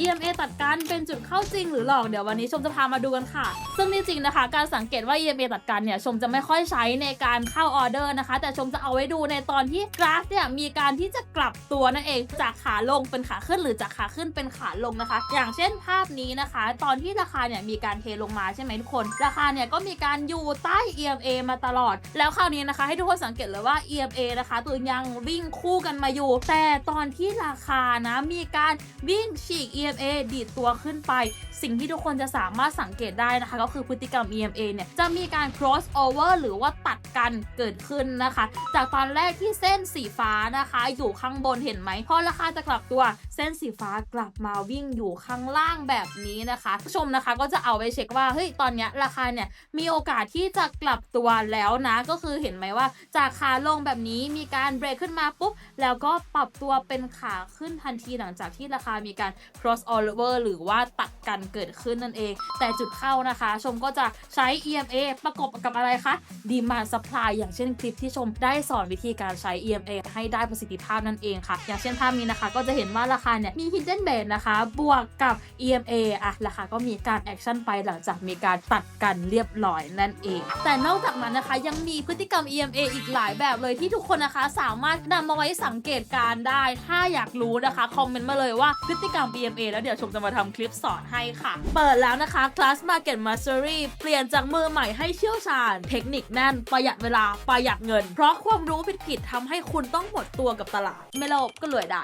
EMA ตัดกันเป็นจุดเข้าจริงหรือหลอกเดี๋ยววันนี้ชมจะพามาดูกันค่ะ ซึ่งจริงนะคะ การสังเกตว่า EMA ตัดกันเนี่ยชมจะไม่ค่อยใช้ในการเข้าออเดอร์นะคะ แต่ชมจะเอาไว้ดูในตอนที่กราฟเนี่ยมีการที่จะกลับตัวนั่นเองจากขาลงเป็นขาขึ้นหรือจากขาขึ้นเป็นขาลงนะคะ อย่างเช่นภาพนี้นะคะ ตอนที่ราคาเนี่ยมีการเทลงมาใช่ไหมทุกคน ราคาเนี่ยก็มีการอยู่ใต้ EMA มาตลอด แล้วคราวนี้นะคะ ให้ทุกคนสังเกตเลยว่า EMA นะคะ ตัวยังวิ่งคู่กันมาอยู่ แต่ตอนที่ราคานะมีการวิ่งฉีก EMA ดีดตัวขึ้นไป สิ่งที่ทุกคนจะสามารถสังเกตได้นะคะ ก็คือพฤติกรรม EMA เนี่ยจะมีการ cross over หรือว่าตัด กันเกิดขึ้นนะคะ จากตอนแรกที่เส้นสีฟ้านะคะ อยู่ข้างบนเห็นไหมพอราคาจะกลับตัวเส้นสีฟ้ากลับมาวิ่งอยู่ข้างล่างแบบนี้นะคะผู้ชมนะคะก็จะเอาไปเช็คว่าเฮ้ยตอนนี้ราคาเนี่ยมีโอกาสที่จะกลับตัวแล้วนะก็คือเห็นไหมว่า จากขาลงแบบนี้มีการเบรกขึ้นมาปุ๊บแล้วก็ปรับตัวเป็นขาขึ้นทันทีหลังจากที่ราคามีการ cross over หรือว่าตัดกันเกิดขึ้นนั่นเอง แต่จุดเข้านะคะ ชมก็จะใช้ EMA ประกบกับอะไรคะ demand supply อย่างเช่นคลิปที่ชมได้สอนวิธีการใช้ EMA ให้ได้ประสิทธิภาพนั่นเองค่ะ อย่างเช่นภาพนี้นะคะ ก็จะเห็นว่าราคาเนี่ยมี hidden b a n นะคะ บวกกับ EMA อะราคาก็มีการแอคชั่นไปหลังจากมีการตัดกันเรียบร้อยนั่นเอง แต่นอกจากนั้นนะคะยังมีพฤติกรรม EMA อีกหลายแบบเลยที่ทุกคนนะคะสามารถนำมาไว้สังเกตการได้ ถ้าอยากรู้นะคะคอมเมนต์มาเลยว่าพฤติกรรม EMA แล้วเดี๋ยวชมจะมาทำคลิปสอนให้ค่ะ เปิดแล้วนะคะ Class Market Mastery เปลี่ยนจากมือใหม่ให้เชี่ยวชาญ เทคนิคแน่นประหยหยัดเวลาประหยัดเงิน เพราะความรู้ผิดๆทำให้คุณต้องหมดตัวกับตลาด ไม่โลภก็รวยได้